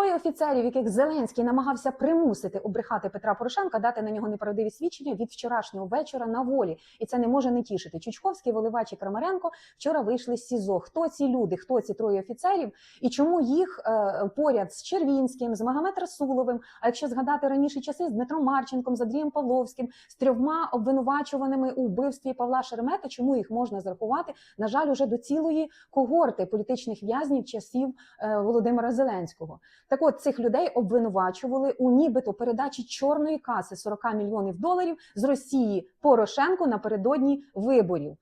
Троє офіцерів, яких Зеленський намагався примусити обрехати Петра Порошенка, дати на нього неправдиві свідчення від вчорашнього вечора на волі, і це не може не тішити. Чучковський, Воливач і Крамаренко вчора вийшли з СІЗО. Хто ці люди? Хто ці троє офіцерів? І чому їх е, поряд з Червінським, з Магомед Расуловим? А якщо згадати раніше часи з Дмитром Марченком, з Андрієм Павловським, з трьома обвинувачуваними у вбивстві Павла Шеремета, чому їх можна зарахувати? На жаль, уже до цілої когорти політичних в'язнів часів е, Володимира Зеленського. Так от цих людей обвинувачували у нібито передачі чорної каси 40 мільйонів доларів з Росії Порошенку напередодні виборів.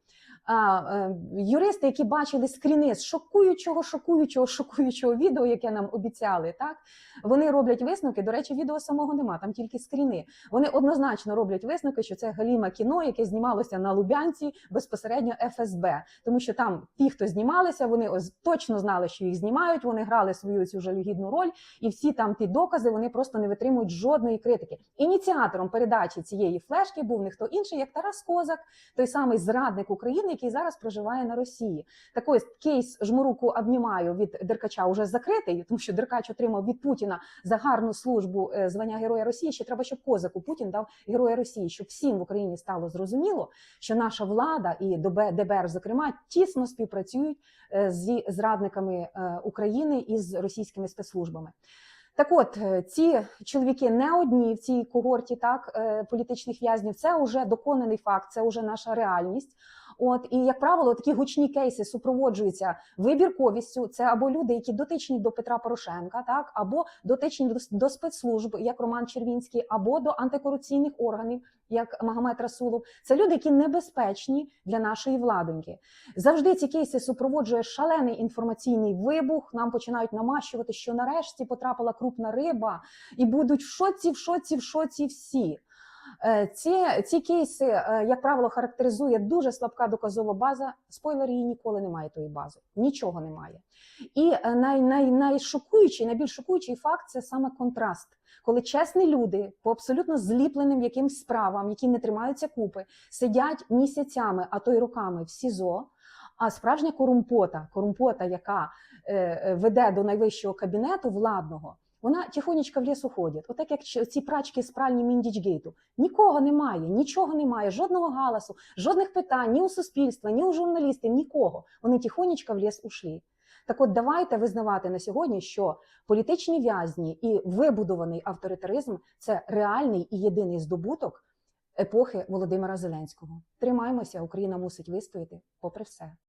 Е, юристи, які бачили скріни з шокуючого, шокуючого, шокуючого відео, яке нам обіцяли, так вони роблять висновки. До речі, відео самого нема, там тільки скріни. Вони однозначно роблять висновки, що це галіма кіно, яке знімалося на Лубянці безпосередньо ФСБ, тому що там ті, хто знімалися, вони точно знали, що їх знімають. Вони грали свою цю жалюгідну роль, і всі там ті докази вони просто не витримують жодної критики. Ініціатором передачі цієї флешки був не хто інший, як Тарас Козак, той самий зрадник України, який зараз проживає на Росії. Так ось кейс жмуруку обнімаю від Деркача уже закритий, тому що Деркач отримав від Путіна за гарну службу е, звання Героя Росії. Ще треба, щоб козаку Путін дав Героя Росії, щоб всім в Україні стало зрозуміло, що наша влада і ДБ ДБР, зокрема, тісно співпрацюють е, зі зрадниками е, України і з російськими спецслужбами. Так от ці чоловіки не одні в цій когорті так політичних в'язнів. Це вже доконаний факт, це вже наша реальність. От і як правило, такі гучні кейси супроводжуються вибірковістю. Це або люди, які дотичні до Петра Порошенка, так або дотичні до, спецслужб, як Роман Червінський, або до антикорупційних органів, як Магомед Расулов. Це люди, які небезпечні для нашої владоньки. Завжди ці кейси супроводжує шалений інформаційний вибух. Нам починають намащувати, що нарешті потрапила крупна риба, і будуть в шоці, в шоці, в шоці всі. Е, Ці, ці кейси, е, як правило, характеризує дуже слабка доказова база. Спойлер, її ніколи немає тої бази, нічого немає. І е, най, най, найшокуючий, найбільш шокуючий факт це саме контраст, коли чесні люди по абсолютно зліпленим якимсь справам, які не тримаються купи, сидять місяцями, а то й роками в СІЗО. А справжня корумпота, корумпота, яка е, веде до найвищого кабінету владного, вона тихонечко в ліс уходить. Отак як ці прачки з пральні Міндічгейту. Нікого немає, нічого немає, жодного галасу, жодних питань ні у суспільства, ні у журналістів, нікого. Вони тихонечко в ліс ушлі. Так от давайте визнавати на сьогодні, що політичні в'язні і вибудований авторитаризм це реальний і єдиний здобуток епохи Володимира Зеленського. Тримаємося, Україна мусить вистояти попри все.